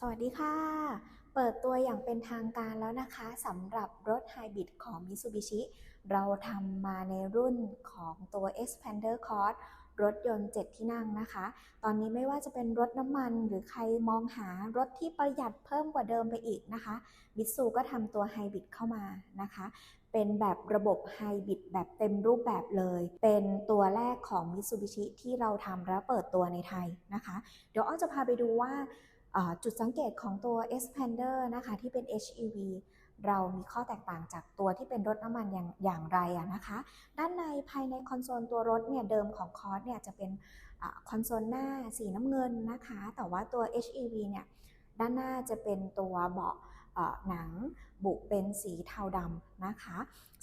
สวัสดีค่ะ เปิดตัวอย่างเป็นทางการแล้วนะคะสำหรับรถไฮบริดของ Mitsubishi เราทำมาในรุ่นของตัว Expander Cross รถยนต์ 7 ที่นั่งนะคะ ตอนนี้ไม่ว่าจะเป็นรถน้ำมันหรือใครมองหารถที่ประหยัดเพิ่มกว่าเดิมไปอีกนะคะมิตซูก็ทำตัวไฮบริดเข้ามานะคะ เป็นแบบระบบไฮบริดแบบเต็มรูปแบบเลย เป็นตัวแรกของ Mitsubishi ที่เราทำและเปิดตัวในไทยนะคะ เดี๋ยวอ้อจะพาไปดูว่า จุดสังเกตของตัว Expander นะคะที่เป็น HEV เรามีข้อแตกต่างจากตัวที่เป็นรถน้ำมันอย่างอย่างไรนะคะ ด้านในภายในคอนโซลตัวรถเนี่ยเดิมของคอร์สเนี่ยจะเป็นอคอนโซลหน้าสีน้ำเงินนะคะ แต่ว่าตัว HEV เนี่ยด้านหน้าจะเป็นตัวเบาะหนังบุเป็นสีเทาดำนะคะ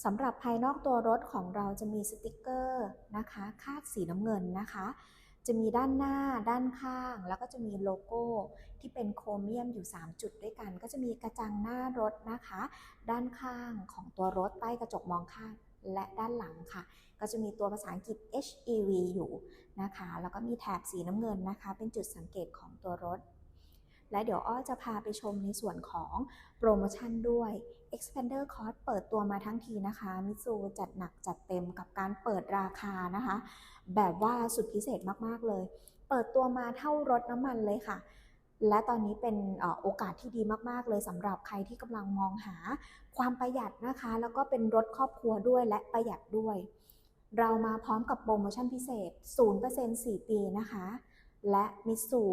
สำหรับภายนอกตัวรถของเราจะมีสติกเกอร์นะคะ คาดสีน้ำเงินนะคะ จะมีด้านหน้าด้านข้าง แล้วก็จะมีโลโก้ที่เป็นโครเมียมอยู่ 3 จุดด้วยกัน ก็จะมีกระจังหน้ารถนะคะ ด้านข้างของตัวรถใต้กระจกมองข้าง และด้านหลังค่ะ ก็จะมีตัวภาษาอังกฤษ HEV อยู่นะคะ แล้วก็มีแถบสีน้ำเงินนะคะ เป็นจุดสังเกตของตัวรถ และเดี๋ยวอ้อจะพาไปชมในส่วนของโปรโมชั่นด้วย Expander Cost เปิดตัวมาทั้งทีนะคะมิซูจัดหนักจัดเต็มกับการเปิดราคานะคะ แบบว่าสุดพิเศษมากๆเลย เปิดตัวมาเท่ารถน้ำมันเลยค่ะและตอนนี้เป็นโอกาสที่ดีมาก ๆ เลยสำหรับใครที่กำลังมองหาความประหยัดนะคะ แล้วก็เป็นรถครอบครัวด้วยและประหยัดด้วย เรามาพร้อมกับโปรโมชั่นพิเศษ 0% 4 ปีนะคะ และมิสู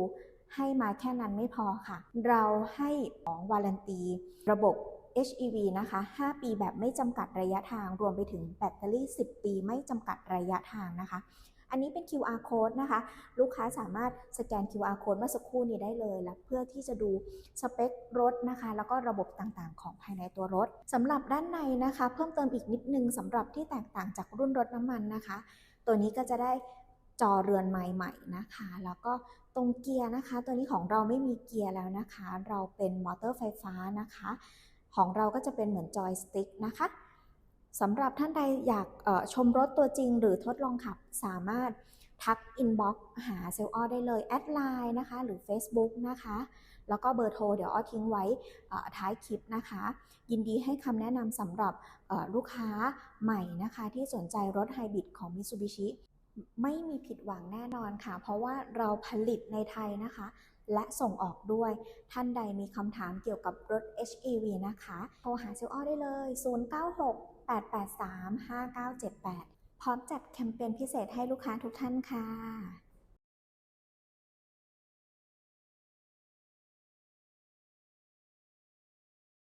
ให้มาแค่นั้นไม่พอค่ะ เราให้ของวารันตีระบบ HEV นะคะ 5 ปีแบบไม่จำกัดระยะทาง รวมไปถึงแบตเตอรี่ 10 ปีไม่จำกัดระยะทางนะคะ อันนี้เป็น QR code นะคะ ลูกค้าสามารถสแกน QR code เมื่อสักครู่นี้ได้เลยและเพื่อที่จะดูสเปครถนะคะ แล้วก็ระบบต่างๆ ของภายในตัวรถสำหรับด้านในนะคะ เพิ่มเติมอีกนิดนึงสำหรับที่แตกต่างจากรุ่นรถน้ำมันนะคะ ตัวนี้ก็จะได้ จอเรือนไม้ใหม่นะคะ แล้วก็ตรงเกียร์นะคะ ตัวนี้ของเราไม่มีเกียร์แล้วนะคะ เราเป็นมอเตอร์ไฟฟ้านะคะ ของเราก็จะเป็นเหมือนจอยสติ๊กนะคะสำหรับท่านใดอยากชมรถตัวจริงหรือทดลองขับสามารถทักอินบ็อกซ์หาเซลล์อ้อได้เลย แอดไลน์นะคะ หรือ Facebook นะคะ แล้วก็เบอร์โทร เดี๋ยวอ้อทิ้งไว้ท้ายคลิปนะคะ ยินดีให้คำแนะนำสำหรับลูกค้าใหม่นะคะ ที่สนใจรถไฮบริดของ Mitsubishi ไม่มีผิดหวังแน่นอนค่ะ เพราะว่าเราผลิตในไทยนะคะ และส่งออกด้วย ท่านใดมีคำถามเกี่ยวกับรถ HEV นะคะ โทรหาเซลล์อ้อได้เลย 096 883 5978 พร้อมจัดแคมเปญพิเศษให้ลูกค้าทุกท่านค่ะ